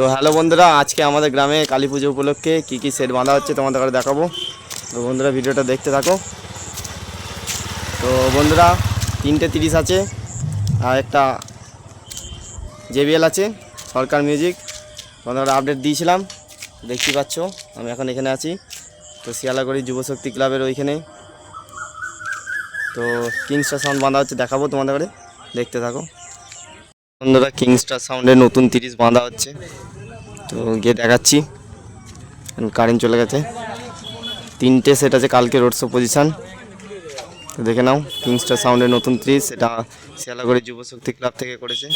তো হ্যালো বন্ধুরা, আজকে আমাদের গ্রামে কালী পুজো উপলক্ষে কী কী সেট বাঁধা হচ্ছে তোমাদের কাছে দেখাবো। তো বন্ধুরা, ভিডিওটা দেখতে থাকো। তো বন্ধুরা, তিনটে তিরিশ আছে, আর একটা জেবিএল আছে, সরকার মিউজিক তোমাদের আপডেট দিয়েছিলাম, দেখতেই পাচ্ছ, আমি এখন এখানে আছি। তো শিয়ালাগড়ি যুবশক্তি ক্লাবের ওইখানে। তো কিংস্টার সাউন্ড বাঁধা হচ্ছে, দেখাবো তোমাদের দেখতে থাকো। বন্ধুরা কিংস্টার সাউন্ডে নতুন তিরিশ বাঁধা হচ্ছে। তো গিয়ে দেখাচ্ছি। কারেন্ট চলে গেছে। তিনটে সেট আছে কালকে রোড শো পজিশান তো দেখে নাও কিংস্টার সাউন্ডের নতুন ত্রিশ এটা শিয়ালাগড়ি যুবশক্তি ক্লাব থেকে করেছে।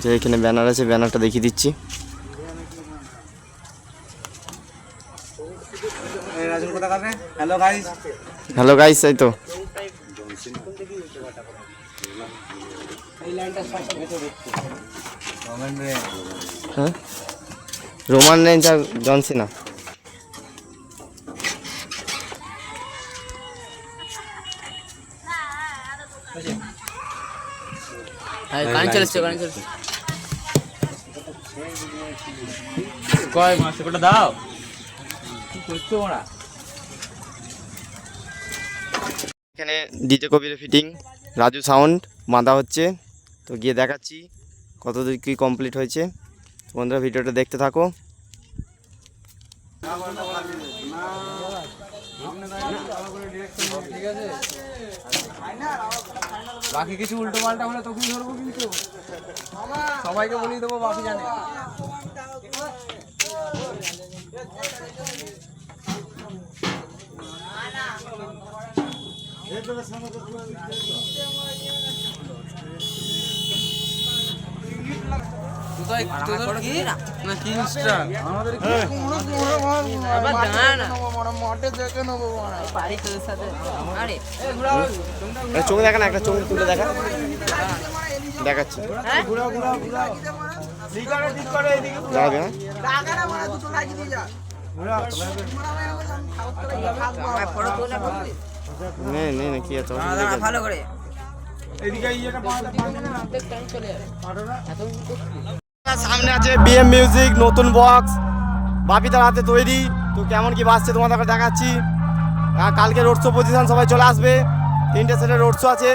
যে এখানে ব্যানার আছে ব্যানারটা দেখিয়ে দিচ্ছি। হ্যালো গাইস হ্যালো গাইস এই তো। হ্যাঁ? রোমান রেঞ্জ আর জনসিনা গান চলেছে গান চলেছে কয় মাস কোটা দাও। কি করছ ওরা? এখানে DJ Kabir fitting Raju sound বাঁধা হচ্ছে। তো গিয়ে দেখাচ্ছি কত দূর কী কমপ্লিট হয়েছে। বন্ধুরা, ভিডিওটা দেখতে থাকো। বাকি কিছু উল্টো পাল্টা হলে তখন ধরবো কিন্তু। সবাইকে বলি দেবো বাকি জানে বাড়ি তোদের সাথে আরে একটা চোখ দেখা না একটা চোখ তুলে দেখা। দেখাচ্ছি। দাঁড়াবে হ্যাঁ আমার ফটো তোলা নে নে নে কি আছে? ভালো করে। সামনে আছে বিএম মিউজিক নতুন বক্স বাপিতার হাতে তৈরি। তো কেমন কি বাজছে তোমাদের দেখাচ্ছি। আর কালকে রোড শো পজিশন সবাই চলে আসবে। তিনটে সেটের রোড শো আছে।